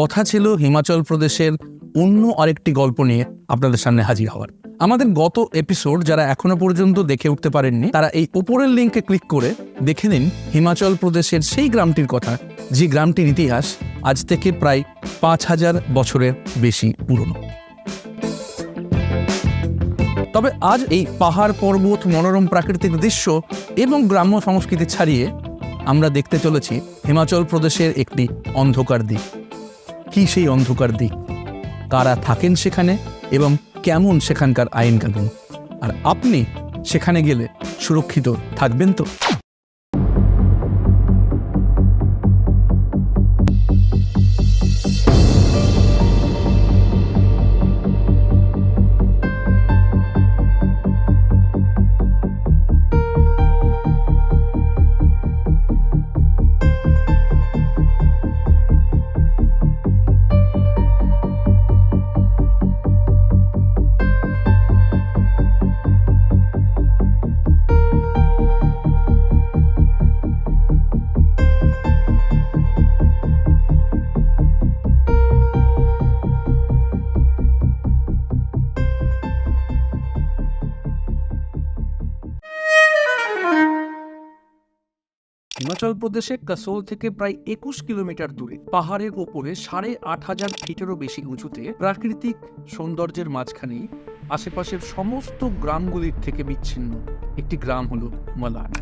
কথা ছিল হিমাচল প্রদেশের অন্য আরেকটি গল্প নিয়ে আপনাদের সামনে হাজির হওয়ার। আমাদের গত এপিসোড যারা এখনও পর্যন্ত দেখে উঠতে পারেননি, তারা এই উপরের লিঙ্কে ক্লিক করে দেখে নিন হিমাচল প্রদেশের সেই গ্রামটির কথা, যে গ্রামটির ইতিহাস আজ থেকে প্রায় পাঁচ হাজার বছরের বেশি পুরনো। তবে আজ এই পাহাড় পর্বত মনোরম প্রাকৃতিক দৃশ্য এবং গ্রাম্য সংস্কৃতি ছাড়িয়ে আমরা দেখতে চলেছি হিমাচল প্রদেশের একটি অন্ধকার দিক। কি সেই অন্ধকার দিক? কারা থাকেন সেখানে এবং কেমন সেখানকার আইন কানুন আর আপনি সেখানে গেলে সুরক্ষিত থাকবেন তো? হিমাচল প্রদেশে কাসোল থেকে প্রায় একুশ কিলোমিটার দূরে। পাহাড়ের ওপরে সাড়ে আট হাজার ফিটেরও বেশি উঁচুতে প্রাকৃতিক সৌন্দর্যের মাঝখানেই আশেপাশের সমস্ত গ্রামগুলির থেকে বিচ্ছিন্ন একটি গ্রাম হলো মালান।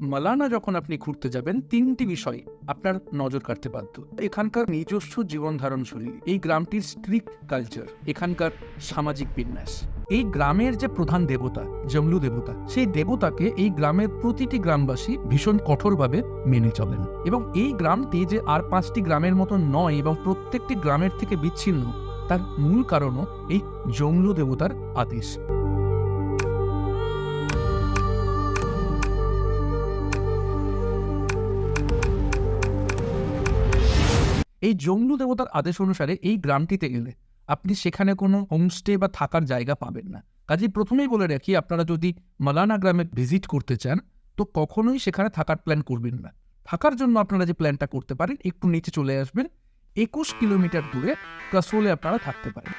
মালানা যখন আপনি ঘুরতে যাবেন, তিনটি বিষয় আপনার নজর কাটতে বাধ্য। এখানকার নিজস্ব জীবন ধারণ শৈলী এই গ্রামটির স্ট্রিক্ট কালচার এখানকার সামাজিক বিন্যাস। এই গ্রামের যে প্রধান দেবতা, জমলু দেবতা, সেই দেবতাকে এই গ্রামের প্রতিটি গ্রামবাসী ভীষণ কঠোরভাবে মেনে চলেন। এবং এই গ্রামটি যে আর পাঁচটি গ্রামের মতো নয় এবং প্রত্যেকটি গ্রামের থেকে বিচ্ছিন্ন, তার মূল কারণও এই জমলু দেবতার আদেশ। এই জমলু দেবতার আদেশ অনুসারে এই গ্রামটিতে গেলে আপনি সেখানে কোনো হোমস্টে বা থাকার জায়গা পাবেন না। কাজেই প্রথমেই বলে রাখি, আপনারা যদি মালানা গ্রামে ভিজিট করতে চান, তো কখনোই সেখানে থাকার প্ল্যান করবেন না। থাকার জন্য আপনারা যে প্ল্যানটা করতে পারেন, একটু নিচে চলে আসবেন, একুশ কিলোমিটার দূরে কাসোলে আপনারা থাকতে পারেন।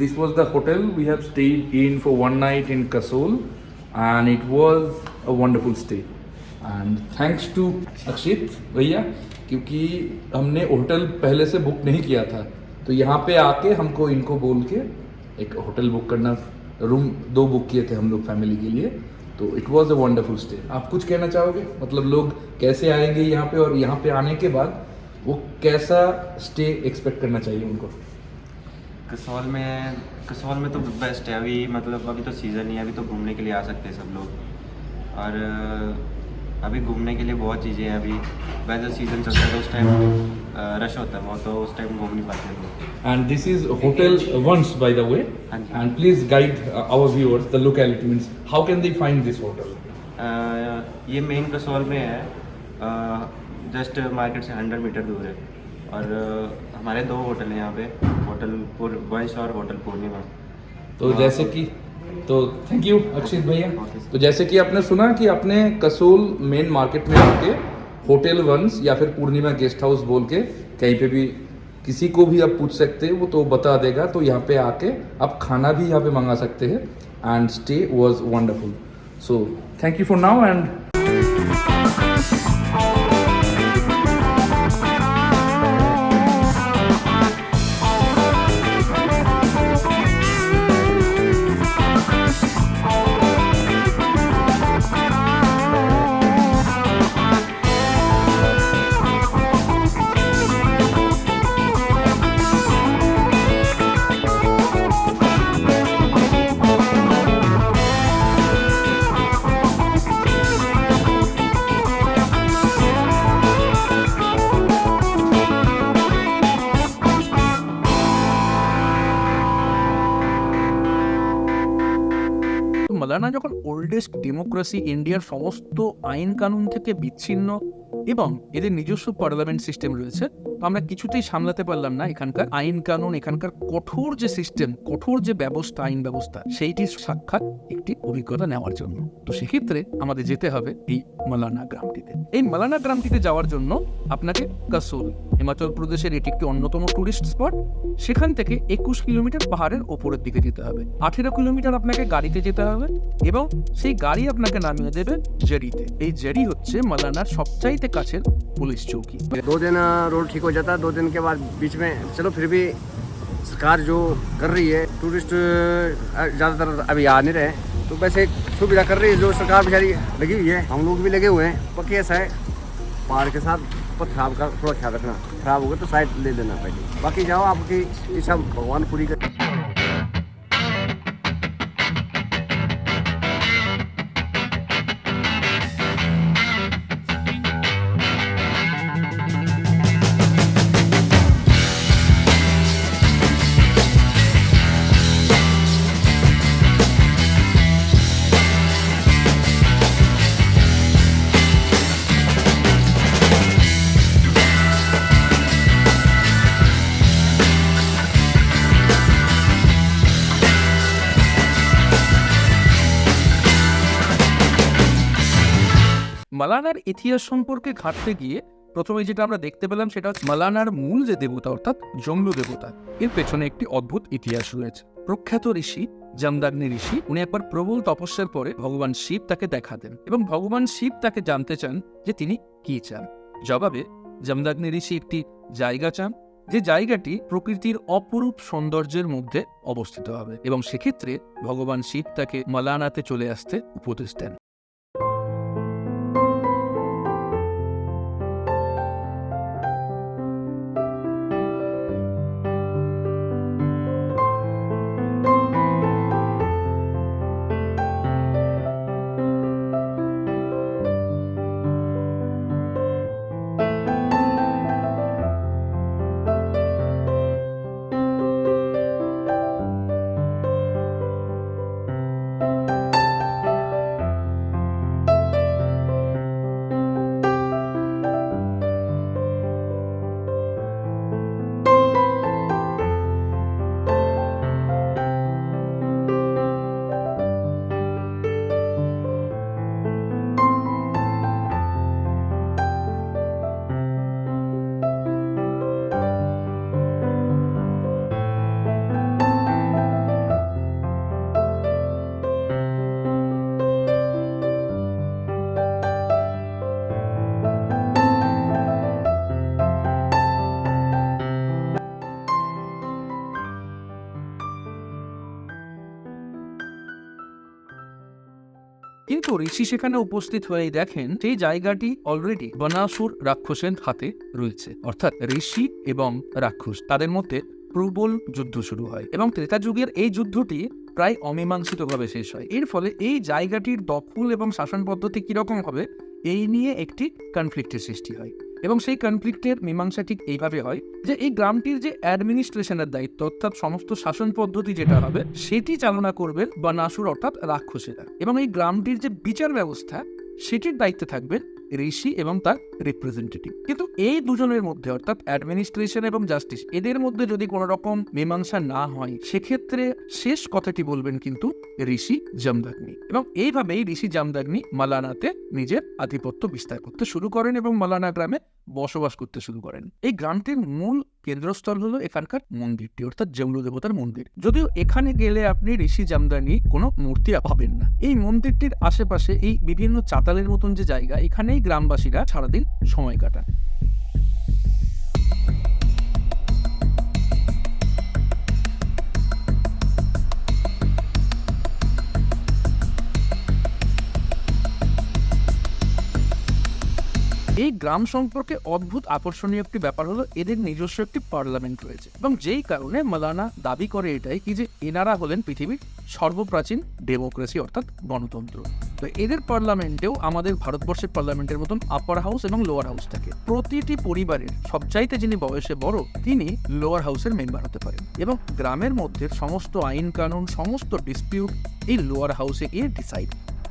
This was the hotel. We have stayed in for one night in Kasol, and it was a wonderful stay. And thanks to Akshit भैया, क्योंकि हमने होटल पहले से बुक नहीं किया था तो यहाँ पे आके हमको इनको बोल के एक होटल बुक करना रूम दो बुक किए थे हम लोग फैमिली के लिए तो it was a wonderful stay आप कुछ कहना चाहोगे? मतलब लोग कैसे आएँगे यहाँ पे और यहाँ पे आने के बाद वो कैसा स्टे एक्सपेक्ट करना चाहिए उनको? कसौल में कसौल में तो बेस्ट है अभी मतलब अभी तो सीज़न ही है अभी तो घूमने के लिए आ सकते हैं सब लोग और अभी घूमने के लिए बहुत चीज़ें हैं अभी वैसे सीज़न चलता है तो उस टाइम रश होता है बहुत तो उस टाइम घूम नहीं पाते लोग Hotel Once, by the way. ਹਾਂਜੀ। And please guide uh, our viewers, the locality means how can they find this hotel? अ, ये मेन कसौल में है जस्ट मार्केट से हंड्रेड मीटर दूर है और हमारे दो होटल हैं यहाँ पे होटल पुर वंश और होटल पूर्णिमा। तो हाँ, जैसे कि तो थैंक यू अक्षित भैया। तो जैसे कि आपने सुना कि आपने कसोल मेन मार्केट में आके होटल वंस या फिर पूर्णिमा गेस्ट हाउस बोल के कहीं पे भी किसी को भी आप पूछ सकते हैं वो तो बता देगा। तो यहाँ पे आके आप खाना भी यहाँ पे मंगा सकते हैं। And stay was wonderful so thank you for now and Malana যখন ওল্ডেস্ট ডেমোক্রেসি ইন্ডিয়ার সমস্ত আইন কানুন থেকে বিচ্ছিন্ন এবং এদের নিজস্ব পার্লামেন্ট সিস্টেম রয়েছে। তো আমরা কিছুতেই সামলাতে পারলাম না এখানকার আইন কানুন এখানকার কঠোর যে সিস্টেম কঠোর যে ব্যবস্থা, আইন ব্যবস্থা সেইটির সাক্ষাৎ একটি অভিজ্ঞতা নেওয়ার জন্য। তো সেক্ষেত্রে আমাদের যেতে হবে এই মালানা গ্রামটিতে। এই মালানা গ্রামটিতে যাওয়ার জন্য আপনাকে কাসোল, হিমাচল প্রদেশের এটি একটি অন্যতম টুরিস্ট স্পট সেখান থেকে একুশ কিলোমিটার পাহাড়ের ওপরের দিকে যেতে হবে। আঠেরো কিলোমিটার আপনাকে গাড়িতে যেতে হবে এবং সেই গাড়ি আপনাকে নামিয়ে দেবে জেরিতে এই জেরি হচ্ছে মালানার সবচাইতে কাছের পুলিশ চৌকি दो दिन रोड ठीक हो जाता है दो दिन के बाद बीच में चलो फिर भी सरकार जो कर रही है टूरिस्ट ज़्यादातर अभी आ नहीं रहे तो वैसे सुविधा कर रही है जो सरकार बेचारी लगी हुई है हम लोग भी लगे हुए हैं बाकी ऐसा है पहाड़ के साथ पथ खराब का थोड़ा ख्याल रखना खराब होगा तो साइड ले लेना पहले बाकी जाओ आपकी इच्छा भगवान पूरी कर মালানার ইতিহাস সম্পর্কে ঘাটতে গিয়ে প্রথমে যেটা আমরা দেখতে পেলাম সেটা হচ্ছে মালানার মূল যে দেবতা, অর্থাৎ জংলু দেবতা, এর পেছনে একটি অদ্ভুত ইতিহাস রয়েছে। প্রখ্যাত ঋষি, জামদাগ্নি ঋষি, উনি একবার প্রবল তপস্যার পরে ভগবান শিব তাকে দেখা দেন এবং ভগবান শিব তাকে জানতে চান যে তিনি কি চান। জবাবে, জামদাগ্নি ঋষি একটি জায়গা চান, যে জায়গাটি প্রকৃতির অপরূপ সৌন্দর্যের মধ্যে অবস্থিত হবে এবং সেক্ষেত্রে ভগবান শিব তাকে মালানাতে চলে আসতে উপদেশ দেন। কিন্তু ঋষি সেখানে উপস্থিত হয়ে দেখেন, সেই জায়গাটি অলরেডি বনাসুর রাক্ষসের হাতে রয়েছে। অর্থাৎ ঋষি এবং রাক্ষস, তাদের মধ্যে প্রবল যুদ্ধ শুরু হয় এবং ত্রেতা যুগের এই যুদ্ধটি প্রায় অমীমাংসিতভাবে শেষ হয়। এর ফলে এই জায়গাটির দখল এবং শাসন পদ্ধতি কীরকম হবে, এই নিয়ে একটি কনফ্লিক্টের সৃষ্টি হয়। এবং সেই কনফ্লিক্টের মীমাংসা ঠিক এইভাবে হয় যে এই গ্রামটির যে অ্যাডমিনিস্ট্রেশনের দায়িত্ব অর্থাৎ সমস্ত শাসন পদ্ধতি যেটা হবে, সেটি চালনা করবেন বা নাসুর অর্থাৎ রাক্ষসেরা। এবং এই গ্রামটির যে বিচার ব্যবস্থা, সেটির দায়িত্বে থাকবেন ঋষি এবং তার রিপ্রেজেন্টেটিভ কিন্তু এই দুজনের মধ্যে, অর্থাৎ অ্যাডমিনিস্ট্রেশন এবং জাস্টিস এদের মধ্যে যদি কোনো রকম মীমাংসা না হয়, সেক্ষেত্রে শেষ কথাটি বলবেন কিন্তু ঋষি জামদাগ্নি। এবং এইভাবেই ঋষি জামদাগ্নি মালানাতে নিজের আধিপত্য বিস্তার করতে শুরু করেন এবং মালানা গ্রামে বসবাস করতে শুরু করেন। এই গ্রামটির মূল কেন্দ্রস্থল হলো এখানকার মন্দিরটি, অর্থাৎ জমলু দেবতার মন্দির। যদিও এখানে গেলে আপনি ঋষি জামদানি কোনো মূর্তি পাবেন না। এই মন্দিরটির আশেপাশে এই বিভিন্ন চাতালের মতন যে জায়গা, এখানেই গ্রামবাসীরা সারাদিন সময় কাটান। এই গ্রাম সম্পর্কে অদ্ভুত আকর্ষণীয় একটি ব্যাপার হলো এদের নিজস্ব একটি পার্লামেন্ট রয়েছে। এবং যেই কারণে মালানা দাবি করে এটাই কি যে এনারা হলেন পৃথিবীর সর্বপ্রাচীন ডেমোক্রেসি অর্থাৎ গণতন্ত্র। তো এদের পার্লামেন্টেও আমাদের ভারতবর্ষের পার্লামেন্টের মতন আপার হাউস এবং লোয়ার হাউস থাকে। প্রতিটি পরিবারের সবচাইতে যিনি বয়সে বড়, তিনি লোয়ার হাউসের মেম্বার হতে পারেন। এবং গ্রামের মধ্যে সমস্ত আইন কানুন, সমস্ত ডিসপিউট এই লোয়ার হাউসে গিয়ে ডিসাইড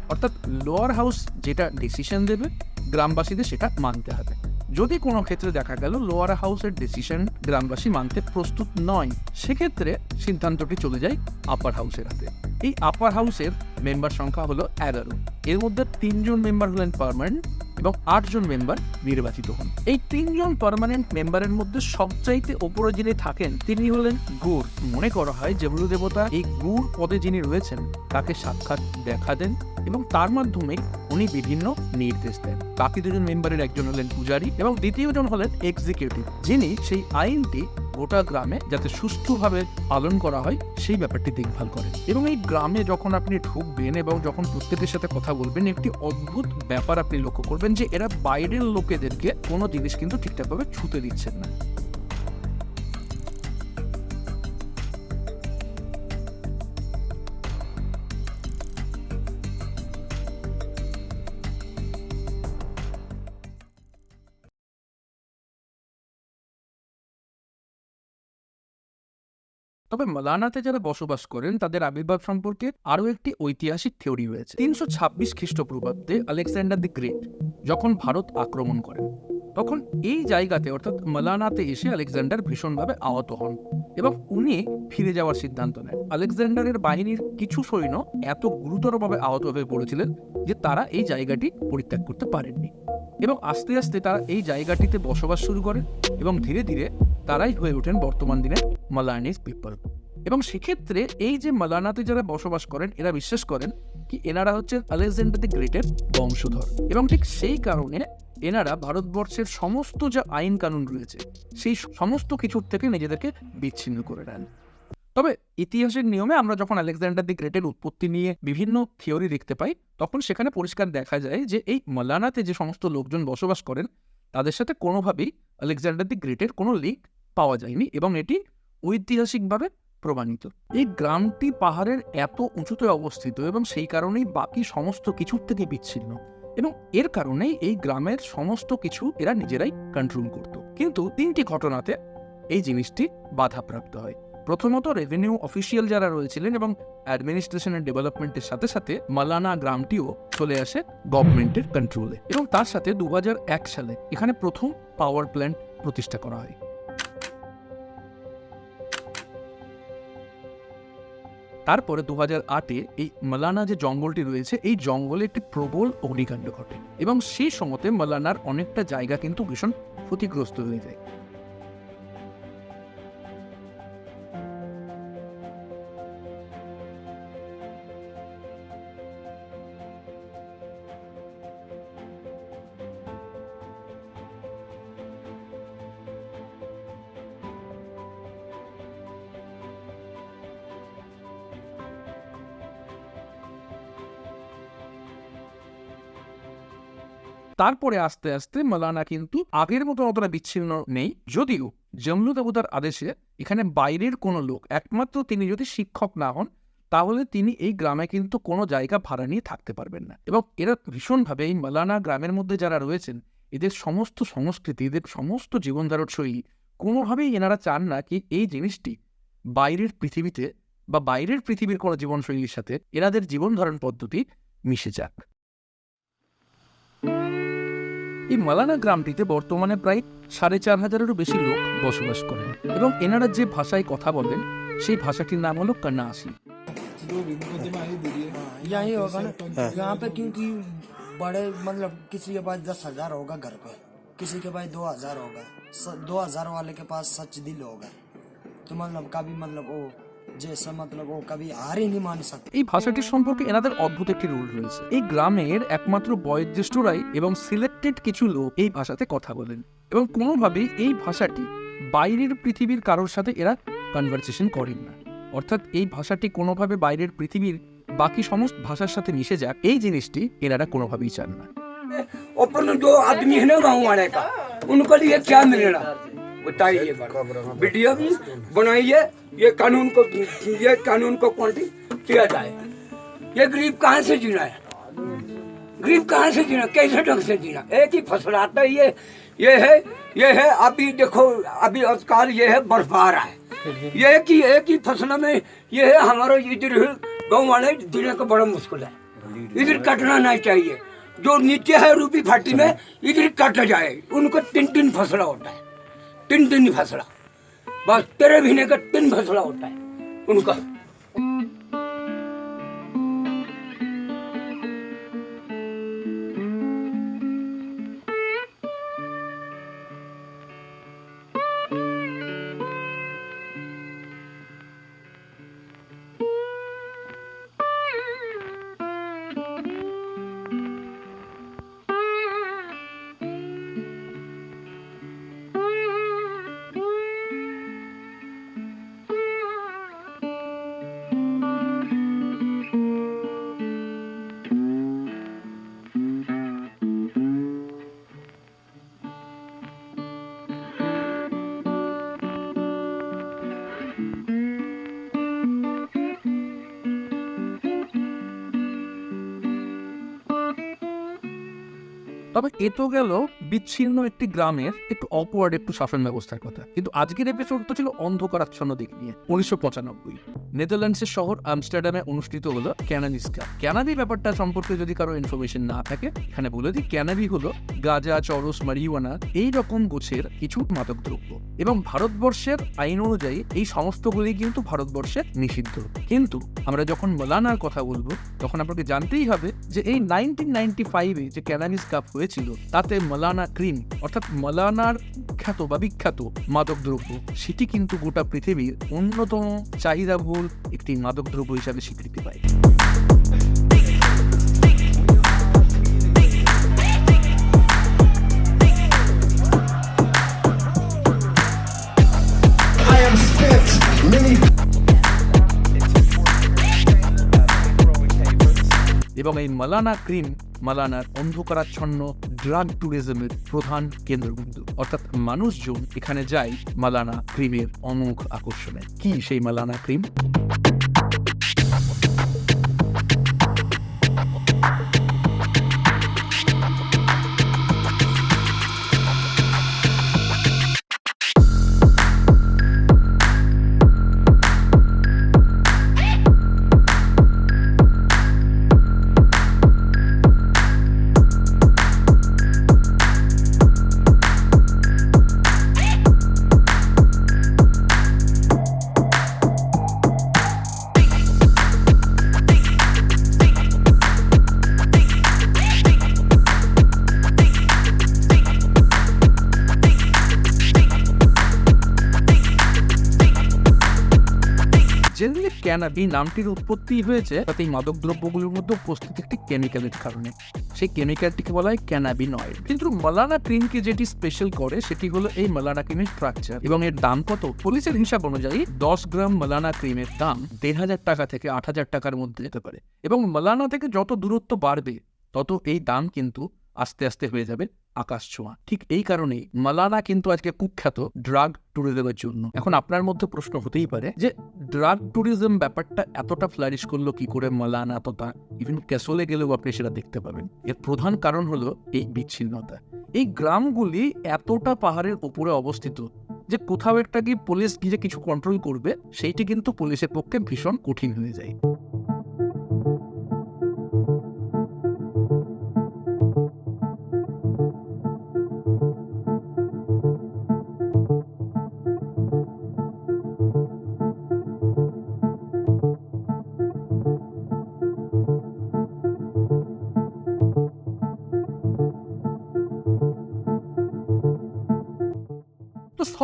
অর্থাৎ লোয়ার হাউস যেটা ডিসিশন দেবে, গ্রামবাসীদের সেটা মানতে হবে। যদি কোনো ক্ষেত্রে দেখা গেল লোয়ার হাউসের ডিসিশন গ্রামবাসী মানতে প্রস্তুত নয়, সেক্ষেত্রে সিদ্ধান্তটি চলে যায় আপার হাউসের হাতে। এই আপার হাউসের মেম্বার সংখ্যা হলো এগারো। এর মধ্যে তিনজন মেম্বার হলেন পার্মানেন্ট এবং আটজন মেম্বার নির্বাচিত হন। এই তিনজন পার্মানেন্ট মেম্বারের মধ্যে সবচাইতে ওপরে যিনি থাকেন, তিনি হলেন গুড় মনে করা হয় জমলু দেবতা এই গুড় পদে যিনি রয়েছেন, তাকে সাক্ষাৎ দেখা দেন এবং তার মাধ্যমে উনি বিভিন্ন নির্দেশ দেন। বাকি দুজন মেম্বারের একজন হলেন পূজারী এবং দ্বিতীয়জন হলেন এক্সিকিউটিভ যিনি সেই আইনটি গোটা গ্রামে যাতে সুষ্ঠুভাবে পালন করা হয়, সেই ব্যাপারটি দেখভাল করেন। এবং এই গ্রামে যখন আপনি ঢুকবেন এবং যখন প্রত্যেকের সাথে কথা বলবেন, একটি অদ্ভুত ব্যাপার আপনি লক্ষ্য করবেন যে, এরা বাইরের লোকেদেরকে কোনো জিনিস কিন্তু ঠিকঠাকভাবে ছুতে দিচ্ছেন না। তবে মালানাতে যারা বসবাস করেন, তাদের আবির্ভাব সম্পর্কে আরও একটি ঐতিহাসিক থিওরি রয়েছে। তিনশো ছাব্বিশ খ্রিস্টপূর্বাব্দে আলেকজান্ডার দি গ্রেট যখন ভারত আক্রমণ করেন তখন এই জায়গাতে, অর্থাৎ মালানাতে এসে আলেকজান্ডার ভীষণভাবে আহত হন এবং উনি ফিরে যাওয়ার সিদ্ধান্ত নেন। আলেকজান্ডারের বাহিনীর কিছু সৈন্য এত গুরুতরভাবে আহত হয়ে পড়েছিলেন যে তারা এই জায়গাটি পরিত্যাগ করতে পারেননি এবং আস্তে আস্তে তারা এই জায়গাটিতে বসবাস শুরু করেন এবং ধীরে ধীরে তারাই হয়ে ওঠেন বর্তমান দিনের মালায়ানিজ পিপল। এবং সেক্ষেত্রে এই যে মালানাতে যারা বসবাস করেন, এরা বিশ্বাস করেন কি এনারা হচ্ছে আলেকজান্ডার দি গ্রেটের বংশধর। এবং ঠিক সেই কারণে এনারা ভারতবর্ষের সমস্ত যা আইন কানুন রয়েছে, সেই সমস্ত কিছুর থেকে নিজেদেরকে বিচ্ছিন্ন করে নেন। তবে ইতিহাসের নিয়মে আমরা যখন আলেকজান্ডার দি গ্রেটের উৎপত্তি নিয়ে বিভিন্ন থিওরি দেখতে পাই, তখন সেখানে পরিষ্কার দেখা যায় যে এই মালানাতে যে সমস্ত লোকজন বসবাস করেন, তাদের সাথে কোনোভাবেই আলেকজান্ডার দি গ্রেটের কোনো লিঙ্ক পাওয়া যায়নি এবং এটি ঐতিহাসিকভাবে প্রমাণিত। এই গ্রামটি পাহাড়ের এত উঁচুতে অবস্থিত এবং সেই কারণেই বাকি সমস্ত কিছুর থেকে বিচ্ছিন্ন এবং এর কারণেই এই গ্রামের সমস্ত কিছু এরা নিজেরাই কন্ট্রোল করত। কিন্তু তিনটি ঘটনাতে এই জিনিসটি বাধাপ্রাপ্ত হয়। প্রথমত রেভিনিউ অফিসিয়াল যারা রয়েছিলেন এবং অ্যাডমিনিস্ট্রেশন এন্ড ডেভেলপমেন্টের সাথে সাথে মালানা গ্রামটিও চলে আসে গভর্নমেন্টের কন্ট্রোলে এবং তার সাথে দু হাজার এক সালে এখানে প্রথম পাওয়ার প্ল্যান্ট প্রতিষ্ঠা করা হয়। তারপরে দু হাজার আটে এই মালানা যে জঙ্গলটি রয়েছে, এই জঙ্গলে একটি প্রবল অগ্নিকাণ্ড ঘটে এবং সেই সময়তে মালানার অনেকটা জায়গা কিন্তু ভীষণ ক্ষতিগ্রস্ত হয়ে যায়। তারপরে আস্তে আস্তে মালানা কিন্তু আগের মতো অতটা বিচ্ছিন্ন নেই। যদিও জমলু দেবতার আদেশে এখানে বাইরের কোনো লোক, একমাত্র তিনি যদি শিক্ষক না হন, তাহলে তিনি এই গ্রামে কিন্তু কোনো জায়গা ভাড়া নিয়ে থাকতে পারবেন না। এবং এরা ভীষণভাবে এই মালানা গ্রামের মধ্যে যারা রয়েছেন, এদের সমস্ত সংস্কৃতি, এদের সমস্ত জীবনধারণ শৈলী কোনোভাবেই এনারা চান না কি এই জিনিসটি বাইরের পৃথিবীতে বা বাইরের পৃথিবীর কোনো জীবনশৈলীর সাথে এনাদের জীবন ধারণ পদ্ধতি মিশে যাক। এই মালানা গ্রামটিতে বর্তমানে প্রায় সাড়ে চার হাজারেরও বেশি লোক বসবাস করেন এবং এনারা যে ভাষায় কথা বলেন সেই ভাষাটির নাম হলো কন্নাসি यही होगा ना यहाँ पे क्योंकि बड़े मतलब किसी के पास दस हजार होगा घर पे किसी के पास दो हजार होगा स- दो हजार वाले के पास सच दिल होगा तो मतलब कभी मतलब वो जैसा मतलब वो कभी हार ही नहीं मान सकते এই ভাষাটির সম্পর্কে এনাদের অদ্ভুত একটি রুল রয়েছে এই গ্রামের একমাত্র বয়োজ্যেষ্ঠরাই এবং সিলেক্টেড কিছু লোক এই ভাষাতে কথা বলেন এবং কোনোভাবেই এই ভাষাটি বাইরের পৃথিবীর কারোর সাথে এরা কনভারসেশন করেন না অর্থাৎ এই ভাষাটি কোনোভাবে বাইরের পৃথিবীর বাকি সমস্ত ভাষার সাথে মিশে যাক এই জিনিসটি এনারা কোনোভাবেই চান না अपन जो आदमी है ना गाँव वाले का उनके लिए क्या मिलेगा बताइए वीडियो भी बनाइए ये कानून को ये कानून को क्वांटी किया जाए। ये गरीब कहाँ से जीना है? गरीब कहाँ से जीना? कैसे ढंग से जीना? एक ही फ़सल आता है ये। ये है ये है अभी देखो अभी आजकल ये है बर्फ़ आ रहा है। ये एक ही एक ही फ़सल में ये है हमारा इधर गाँव वाले जीने का बड़ा मुश्किल है। इधर कटना नहीं चाहिए। जो नीचे है रूपी फाटी में इधर कट जाए। उनको तीन तीन फसला होता है। तीन टिन फसला बस तेरे भीने का टिन फसला होता है. उनका তবে এ তো গেল বিচ্ছিন্ন একটি গ্রামের একটু অপওয়ার্ড একটু শাসন ব্যবস্থার কথা। কিন্তু আজকের এপিসোড তো ছিল অন্ধকারাচ্ছন্ন দিক নিয়ে, উনিশশো পঁচানব্বই। নেদারল্যান্ডসের শহর আমস্টারডামে অনুষ্ঠিত হলো ক্যানাবিস কাপ ক্যানাবি ব্যাপারটা সম্পর্কে যদি কারও ইনফরমেশন না থাকে, এখানে বলে দিই ক্যানাবি হলো গাঁজা, চরস, মারিওয়ানা, এই রকম গোছের কিছু মাদক দ্রব্য। এবং ভারতবর্ষের আইন অনুযায়ী এই সমস্তগুলি কিন্তু ভারতবর্ষে নিষিদ্ধ। কিন্তু আমরা যখন মলানার কথা বলব, তখন আপনাকে জানতেই হবে যে এই নাইনটিন নাইনটি ফাইভে যে ক্যানাবিস কাপ হয়েছিল, তাতে মলানা ক্রিম অর্থাৎ মলানার খ্যাত বা বিখ্যাত মাদক দ্রব্য, সেটি কিন্তু গোটা পৃথিবীর অন্যতম চাহিদাবহুল একটি মাদক দ্রব্য হিসাবে স্বীকৃতি পায়। এবং এই মালানা ক্রিম, মালানার অন্ধকারাচ্ছন্ন ড্রাগ ট্যুরিজমের প্রধান কেন্দ্রবিন্দু। অর্থাৎ মানুষজন এখানে যায় মালানা ক্রিমের অমুখ আকর্ষণে। কি সেই মালানা ক্রিম? জেনারেলি ক্যানাবি নামটির উৎপত্তি হয়েছে, তাতে এই মাদক দ্রব্যগুলোর মধ্যে উপস্থিত একটি কেমিক্যালের কারণে। সেই কেমিক্যালটিকে বলা হয় ক্যানাবিনয়েড। কিন্তু মালানা ক্রিমকে যেটি স্পেশাল করে, সেটি হলো এই মালানা ক্রিমের স্ট্রাকচার এবং এর দাম কত? পুলিশের হিসাব অনুযায়ী দশ গ্রাম মালানা ক্রিমের দাম দেড় হাজার টাকা থেকে আট হাজার টাকার মধ্যে যেতে পারে। এবং মালানা থেকে যত দূরত্ব বাড়বে, তত এই দাম কিন্তু আস্তে আস্তে হয়ে যাবে আকাশ ছোঁয়া। ঠিক এই কারণেই মালানা কিন্তু আজকে কুখ্যাত ড্রাগ ট্যুরিজমের জন্য। এখন আপনার মধ্যে প্রশ্ন হতেই পারে যে ড্রাগ ট্যুরিজম ব্যাপারটা এতটা ফ্লারিশ করল কি করে মালানা? তথা ইভেন ক্যাসলে গেলেও আপনি সেটা দেখতে পাবেন। এর প্রধান কারণ হলো এই বিচ্ছিন্নতা। এই গ্রামগুলি এতটা পাহাড়ের উপরে অবস্থিত যে কোথাও একটা কি পুলিশ গিয়ে কিছু কন্ট্রোল করবে, সেইটি কিন্তু পুলিশের পক্ষে ভীষণ কঠিন হয়ে যায়।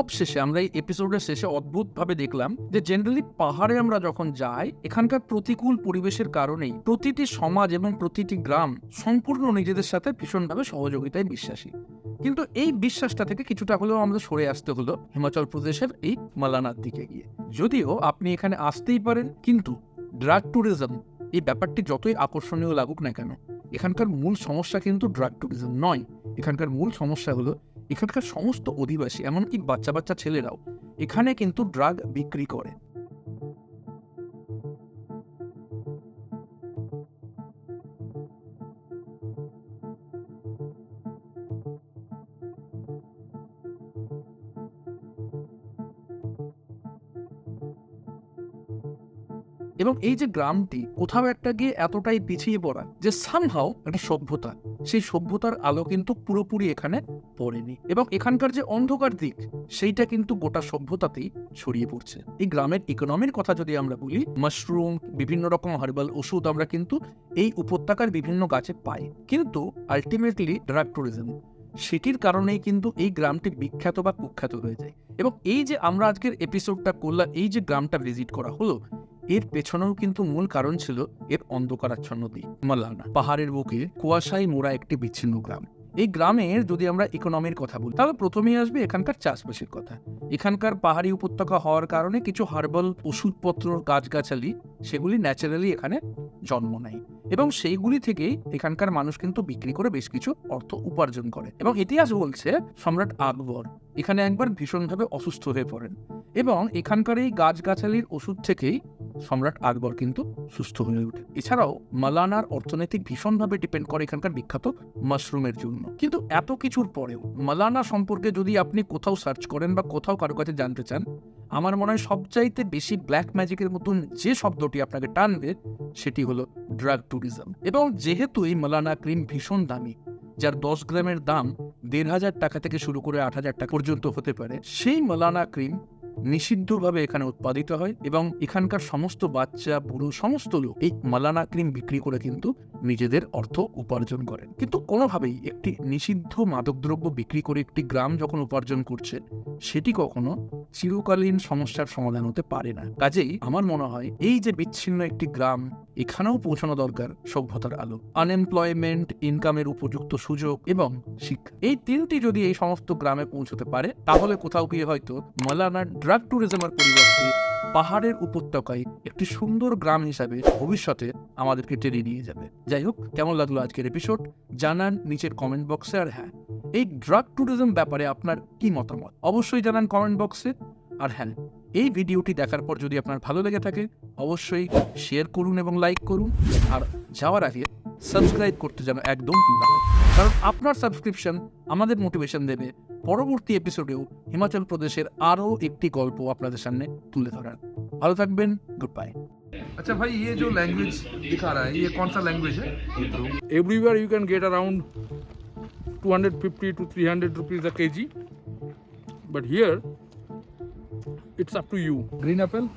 তো শেষে আমরা এই এপিসোডের শেষে অদ্ভুতভাবে দেখলাম যে জেনারেলি পাহাড়ে আমরা যখন যাই, এখানকার প্রতিকূল পরিবেশের কারণেই প্রতিটি সমাজ এবং প্রতিটি গ্রাম সম্পূর্ণ নিজেদের সাথে ভীষণভাবে সহযোগিতায় বিশ্বাসী। কিন্তু এই বিশ্বাসটা থেকে কিছুটা হলেও আমাদের সরে আসতে হলো হিমাচল প্রদেশের এই মালানার দিকে গিয়ে। যদিও আপনি এখানে আসতেই পারেন, কিন্তু ড্রাগ ট্যুরিজম এই ব্যাপারটি যতই আকর্ষণীয় লাগুক না কেন, এখানকার মূল সমস্যা কিন্তু ড্রাগ ট্যুরিজম নয়। এখানকার মূল সমস্যা হলো এখানকার সমস্ত অধিবাসী, এমনকি বাচ্চা বাচ্চা ছেলেরাও এখানে কিন্তু ড্রাগ বিক্রি করে। এবং এই যে গ্রামটি, কোথাও একটা গিয়ে এতটাই পিছিয়ে পড়া যে সামহাও একটা সভ্যতা। সেই সভ্যতার আলো কিন্তু পুরোপুরি এখানে পড়েনি। এবং এখানকার যে অন্ধকার দিক, সেইটা কিন্তু গোটা সভ্যতাতেই ছড়িয়ে পড়ছে। এই গ্রামের ইকোনমির কথা যদি আমরা বলি মাশরুম বিভিন্ন রকম হার্বাল ওষুধ আমরা কিন্তু এই উপত্যকার বিভিন্ন গাছে পাই। কিন্তু আলটিমেটলি ড্রাগ ট্যুরিজম সেটির কারণেই কিন্তু এই গ্রামটি বিখ্যাত বা কুখ্যাত হয়ে যায়। এবং এই যে আমরা আজকের এপিসোডটা করলাম, এই যে গ্রামটা ভিজিট করা হলো এর পেছনেও কিন্তু মূল কারণ ছিল এর অন্ধকারাচ্ছন্ন দিক মালানা পাহাড়ের বুকে কুয়াশায় মোড়া একটি বিচ্ছিন্ন গ্রাম। এই গ্রামের যদি আমরা ইকোনমির কথা বলি, তাহলে প্রথমেই আসবে এখানকার চাষবাসের কথা। এখানকার পাহাড়ি উপত্যকা হওয়ার কারণে কিছু হার্বাল ওষুধপত্র, গাছগাছালি, সেগুলি ন্যাচারালি এখানে জন্ম নেয়। এবং সেইগুলি থেকেই এখানকার মানুষ কিন্তু বিক্রি করে বেশ কিছু অর্থ উপার্জন করে। এবং ইতিহাস বলছে, সম্রাট আকবর এখানে একবার ভীষণভাবে অসুস্থ হয়ে পড়েন। এবং এখানকার এই গাছগাছালির ওষুধ থেকেই সম্রাট আকবর কিন্তু সুস্থ হয়ে ওঠে। এছাড়াও মালানার অর্থনৈতিক ভীষণভাবে ডিপেন্ড করে এখানকার বিখ্যাত মাশরুমের জন্য। কিন্তু এত কিছুর পরেও মালানা সম্পর্কে যদি আপনি কোথাও সার্চ করেন বা কোথাও কারও কাছে জানতে চান, আমার মনে হয় সবচাইতে বেশি ব্ল্যাক ম্যাজিকের মতন যে শব্দটি আপনাকে টানবে, সেটি হলো ড্রাগ ট্যুরিজম এবং যেহেতু এই মালানা ক্রিম ভীষণ দামি, যার দশ গ্রামের দাম দেড় হাজার টাকা থেকে শুরু করে আট হাজার টাকা পর্যন্ত হতে পারে, সেই মালানা ক্রিম নিষিদ্ধভাবে এখানে উৎপাদিত হয় এবং এখানকার সমস্ত বাচ্চা, বুড়ো, সমস্ত লোক এই মালানা ক্রিম বিক্রি করে কিন্তু নিজেদের অর্থ উপার্জন করেন। কিন্তু কোনোভাবেই একটি নিষিদ্ধ মাদকদ্রব্য বিক্রি করে একটি গ্রাম যখন উপার্জন করছে, সেটি কখনো চিরকালীন সমস্যার সমাধান হতে পারে না। কাজেই আমার মনে হয় এই যে বিচ্ছিন্ন একটি গ্রাম, এখানেও পৌঁছানো দরকার সভ্যতার আলো। আনএমপ্লয়মেন্ট ইনকামের উপযুক্ত সুযোগ এবং শিক্ষা। এই তিনটি যদি এই সমস্ত গ্রামে পৌঁছতে পারে, তাহলে কোথাও গিয়ে হয়তো মালানার ড্রাগ ট্যুরিজমের পরিবর্তে পাহাড়ের উপত্যকায় একটি সুন্দর গ্রাম হিসাবে ভবিষ্যতে আমাদেরকে টেনে নিয়ে যাবে। যাই হোক, কেমন লাগল আজকের এপিসোড জানান নিচের কমেন্ট বক্সে আর হ্যাঁ এই ড্রাগ ট্যুরিজম ব্যাপারে আপনার কি মতামত? অবশ্যই জানান কমেন্ট বক্সে আর হ্যাঁ এই ভিডিওটি দেখার পর যদি আপনার ভালো লেগে থাকে, অবশ্যই শেয়ার করুন এবং লাইক করুন। আর যাওয়ার আগে সাবস্ক্রাইব করতে যেন একদম না হয় কারণ আপনার সাবস্ক্রিপশন আমাদের মোটিভেশন দেবে পরবর্তী এপিসোডেও হিমাচল প্রদেশের আরও একটি গল্প আপনাদের সামনে তুলে ধরার ভালো থাকবেন গুড বাই अच्छा भाई ये जो लैंग्वेज दिखा रहा है ये कौन सा लैंग्वेज है everywhere you can get around 250 to 300 rupees a KG but here it's up to you green apple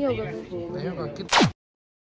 नहीं होगा